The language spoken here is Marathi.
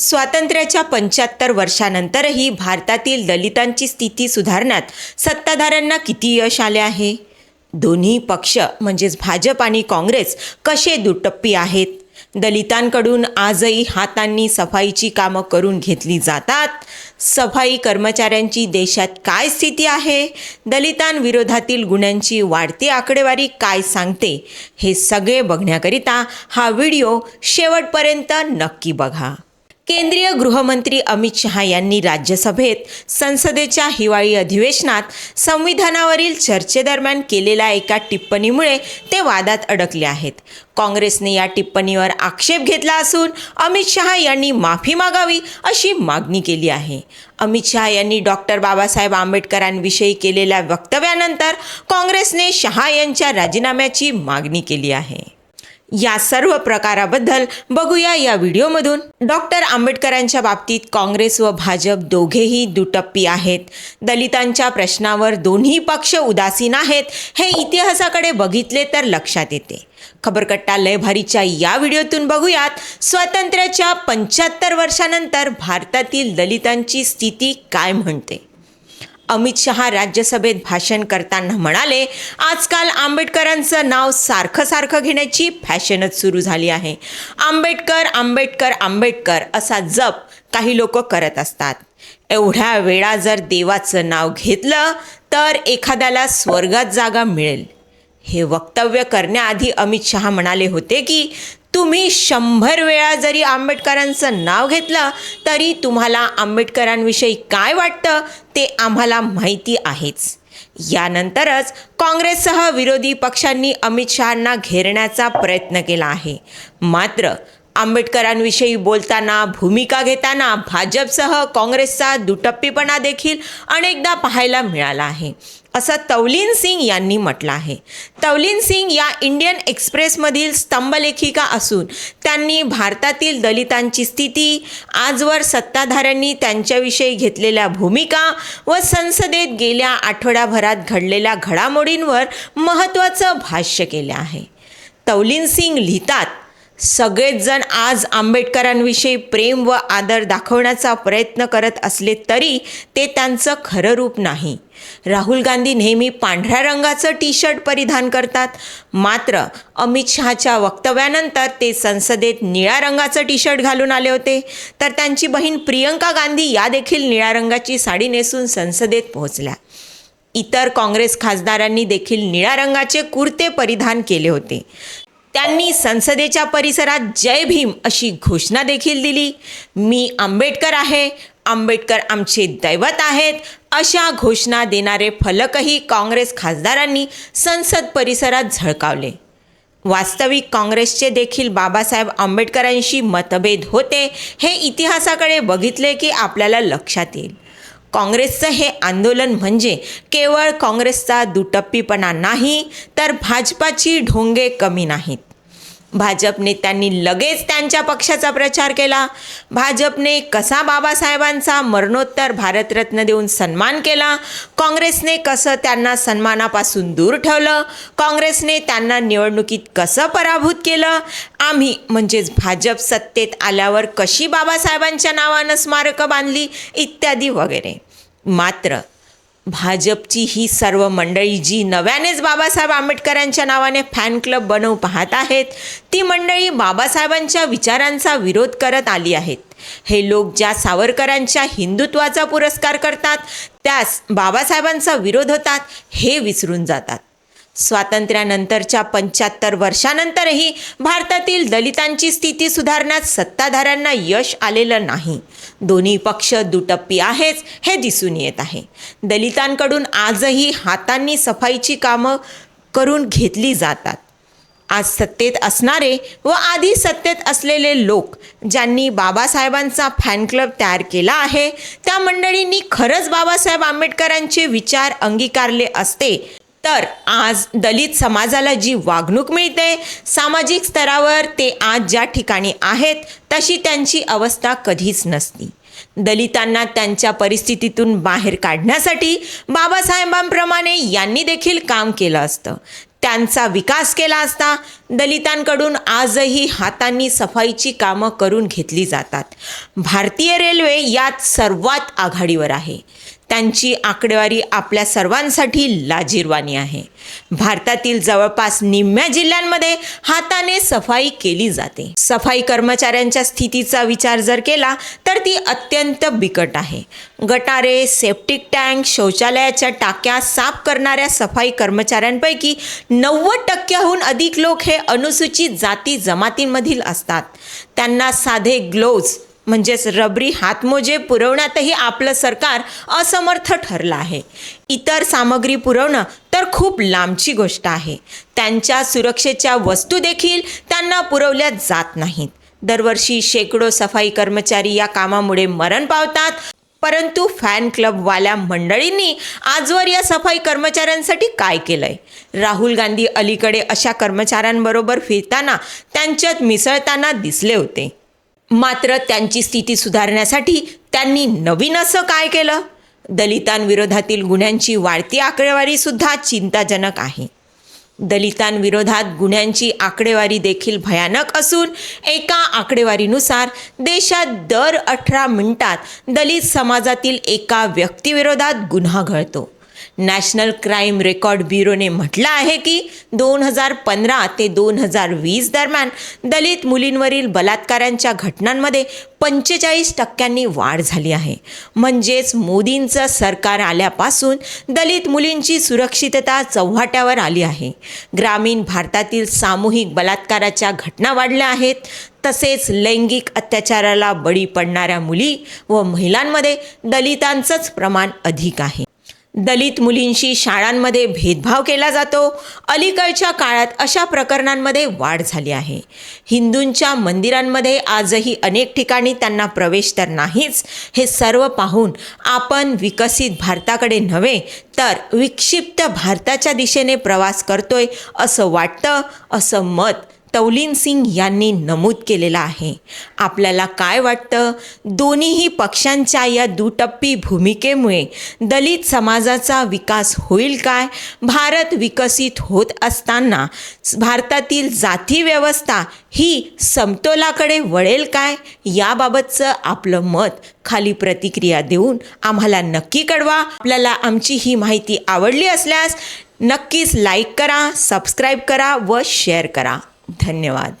स्वातंत्र्याच्या पंच्याहत्तर वर्षानंतरही भारतातील दलितांची स्थिती सुधारण्यात सत्ताधाऱ्यांना किती यश आले आहे? दोन्ही पक्ष म्हणजेच भाजप आणि काँग्रेस कसे दुटप्पी आहेत? दलितांकडून आजही हातांनी सफाईची कामं करून घेतली जातात. सफाई कर्मचाऱ्यांची देशात काय स्थिती आहे? दलितांविरोधातील गुन्ह्यांची वाढती आकडेवारी काय सांगते? हे सगळे बघण्याकरिता हा व्हिडिओ शेवटपर्यंत नक्की बघा. केंद्रीय गृहमंत्री अमित शहा यांनी राज्यसभेत संसदेच्या हिवाळी अधिवेशनात संविधानावरील चर्चेदरम्यान केलेल्या एका टिप्पणीमुळे ते वादात अडकले आहेत. काँग्रेसने या टिप्पणीवर आक्षेप घेतला असून अमित शहा यांनी माफी मागावी अशी मागणी केली आहे. अमित शहा यांनी डॉक्टर बाबासाहेब आंबेडकरांविषयी केलेल्या वक्तव्यानंतर काँग्रेसने शहा यांच्या राजीनाम्याची मागणी केली आहे. या सर्व प्रकाराबद्दल बघूया या व्हिडिओमधून. डॉक्टर आंबेडकरांच्या बाबतीत काँग्रेस व भाजप दोघेही दुटप्पी आहेत. दलितांच्या प्रश्नावर दोन्ही पक्ष उदासीन आहेत हे इतिहासाकडे बघितले तर लक्षात येते. खबरकट्टा लयभारीच्या या व्हिडिओतून बघूयात स्वातंत्र्याच्या पंच्याहत्तर वर्षानंतर भारतातील दलितांची स्थिती काय म्हणते? अमित शहा राज्यसभेत भाषण करताना म्हणाले आजकाल आंबेडकरांचं नाव सारखं सारखं घेण्याची फॅशनच सुरू झाली आहे. आंबेडकर आंबेडकर आंबेडकर असा जप काही लोक करत असतात. एवढ्या वेळा जर देवाचं नाव घेतलं तर एखाद्याला स्वर्गात जागा मिळेल. हे वक्तव्य करण्याआधी अमित शहा म्हणाले होते की तुम्ही शंभर वेळा जरी आंबेडकरांचं नाव घेतलं तरी तुम्हाला आंबेडकरांविषयी काय वाटतं ते आम्हाला माहिती आहेच. यानंतरच काँग्रेससह विरोधी पक्षांनी अमित शहांना घेरण्याचा प्रयत्न केला आहे. मात्र आंबेडकरांविषयी बोलताना भूमिका घेताना भाजपसह काँग्रेसचा दुटप्पीपणा देखील अनेकदा पाहायला मिळाला आहे. असं तवलीन सिंग यांनी म्हटलं आहे. तवलीन सिंग या इंडियन एक्सप्रेसमधील स्तंभलेखिका असून त्यांनी भारतातील दलितांची स्थिती आजवर सत्ताधाऱ्यांनी त्यांच्याविषयी घेतलेल्या भूमिका व संसदेत गेल्या आठवड्याभरात घडलेल्या घडामोडींवर महत्त्वाचं भाष्य केलं आहे. तवलीन सिंग लिहितात सगळेच जण आज आंबेडकरांविषयी प्रेम व आदर दाखवण्याचा प्रयत्न करत असले तरी ते त्यांचं खरं रूप नाही. राहुल गांधी नेहमी पांढऱ्या रंगाचं टी शर्ट परिधान करतात. मात्र अमित शहाच्या वक्तव्यानंतर ते संसदेत निळ्या रंगाचं टी शर्ट घालून आले होते. तर त्यांची बहीण प्रियंका गांधी या देखील निळ्या रंगाची साडी नेसून संसदेत पोहोचल्या. इतर काँग्रेस खासदारांनी देखील निळ्या रंगाचे कुर्ते परिधान केले होते. त्यांनी संसदेच्या परिसरात जय भीम अशी घोषणा देखील दिली. मी आंबेडकर आहे. आंबेडकर आमचे दैवत आहेत. अशा घोषणा देणारे फलकही काँग्रेस खासदारांनी संसद परिसरात झळकावले. वास्तविक काँग्रेसचे देखील बाबासाहेब आंबेडकरांशी मतभेद होते हे इतिहासाकडे बघितले की आपल्याला लक्षात येईल. काँग्रेसचं हे आंदोलन म्हणजे केवळ काँग्रेसचा दुटप्पीपणा नाही तर भाजपाची ढोंगे कमी नाहीत. भाजप नेत्यांनी लगेच त्यांच्या पक्षाचा प्रचार केला. भाजपने कसा बाबासाहेबांचा मरणोत्तर भारतरत्न देऊन सन्मान केला? काँग्रेसने कसं त्यांना सन्मानापासून दूर ठेवलं? काँग्रेसने त्यांना निवडणुकीत कसं पराभूत केलं? आम्ही म्हणजेच भाजप सत्तेत आल्यावर कशी बाबासाहेबांच्या नावानं स्मारकं बांधली? इत्यादी वगैरे. मात्र भाजपची ही सर्व मंडळी जी नव्यानेच बाबासाहेब आंबेडकरांच्या नावाने फॅन क्लब बनवू पाहत आहेत ती मंडळी बाबासाहेबांच्या विचारांचा विरोध करत आली आहेत. हे लोक ज्या सावरकरांच्या हिंदुत्वाचा पुरस्कार करतात त्यास बाबासाहेबांचा विरोध होतात हे विसरून जातात. स्वातंत्र्यानंतरच्या पंच्याहत्तर वर्षानंतरही भारतातील दलितांची स्थिती सुधारण्यात सत्ताधाऱ्यांना यश आलेलं नाही. दोन्ही पक्ष दुटप्पी आहेच हे दिसून येत आहे. दलितांकडून आजही हातांनी सफाईची कामं करून घेतली जातात. आज सत्तेत असणारे व आधी सत्तेत असलेले लोक ज्यांनी बाबासाहेबांचा फॅन क्लब तयार केला आहे त्या मंडळींनी खरंच बाबासाहेब आंबेडकरांचे विचार अंगीकारले असते तर आज दलित समाजाला जी वागणूक मिळते सामाजिक स्तरावर ते आज ज्या ठिकाणी आहेत तशी त्यांची अवस्था कधीच नसती. दलितांना त्यांच्या परिस्थितीतून बाहेर काढण्यासाठी बाबासाहेबांप्रमाणे यांनी देखील काम केलं असतं. त्यांचा विकास केला असता दलितांकडून आजही हातांनी सफाईची कामं करून घेतली जातात. भारतीय रेल्वे यात सर्वात आघाडीवर आहे. त्यांची आकडेवारी आपल्या सर्वांसाठी लाजीरवाणी आहे. भारतातील जवळपास निम्म्या जिल्ह्यांमध्ये हाताने सफाई केली जाते. सफाई कर्मचाऱ्यांच्या स्थितीचा विचार जर केला तर ती अत्यंत बिकट आहे. गटारे सेप्टिक टँक शौचालयाच्या टाक्या साफ करणाऱ्या सफाई कर्मचाऱ्यांपैकी नव्वद टक्क्याहून अधिक लोक हे अनुसूचित जाती जमातींमधील असतात. त्यांना साधे ग्लोव्ज म्हणजेच रबरी हातमोजे पुरवण्यातही आपलं सरकार असमर्थ ठरलं आहे. इतर सामग्री पुरवणं तर खूप लांबची गोष्ट आहे. त्यांच्या सुरक्षेच्या वस्तू देखील त्यांना पुरवल्या जात नाहीत. दरवर्षी शेकडो सफाई कर्मचारी या कामामुळे मरण पावतात. परंतु फॅन क्लबवाल्या मंडळींनी आजवर या सफाई कर्मचाऱ्यांसाठी काय केलंय? राहुल गांधी अलीकडे अशा कर्मचाऱ्यांबरोबर फिरताना त्यांच्यात मिसळताना दिसले होते. मात्र त्यांची स्थिती सुधारण्यासाठी त्यांनी नवीन असं काय केलं? दलितांविरोधातील गुन्ह्यांची वाढती आकडेवारीसुद्धा चिंताजनक आहे. दलितांविरोधात गुन्ह्यांची आकडेवारी देखील भयानक असून एका आकडेवारीनुसार देशात दर अठरा मिनिटात दलित समाजातील एका व्यक्तीविरोधात गुन्हा घडतो. नॅशनल क्राईम रेकॉर्ड ब्युरोने म्हटलं आहे की दोन हजार पंधरा ते दोन हजार वीस दरम्यान दलित मुलींवरील बलात्कारांच्या घटनांमध्ये पंचेचाळीस टक्क्यांनी वाढ झाली आहे. म्हणजेच मोदींचं सरकार आल्यापासून दलित मुलींची सुरक्षितता चव्हाट्यावर आली आहे. ग्रामीण भारतातील सामूहिक बलात्काराच्या घटना वाढल्या आहेत. तसेच लैंगिक अत्याचाराला बळी पडणाऱ्या मुली व महिलांमध्ये दलितांचंच प्रमाण अधिक आहे. दलित मुलींशी शाळांमध्ये भेदभाव केला जातो. अलीकडच्या काळात अशा प्रकरणांमध्ये वाढ झाली आहे. हिंदूंच्या मंदिरांमध्ये आजही अनेक ठिकाणी त्यांना प्रवेश तर नाहीच. हे सर्व पाहून आपण विकसित भारताकडे नव्हे तर विक्षिप्त भारताच्या दिशेने प्रवास करतोय असं वाटतं असं मत तौलीन सिंग यांनी नमूद केलेलं आहे. आपल्याला काय वाटतं? दोन्हीही पक्षांच्या या दुटप्पी भूमिकेमुळे दलित समाजाचा विकास होईल काय? भारत विकसित होत असताना भारतातील जाती व्यवस्था ही समतोलाकडे वळेल काय? याबाबतचं आपलं मत खाली प्रतिक्रिया देऊन आम्हाला नक्की कळवा. आपल्याला आमची ही माहिती आवडली असल्यास नक्कीच लाईक करा सबस्क्राईब करा व शेअर करा. धन्यवाद.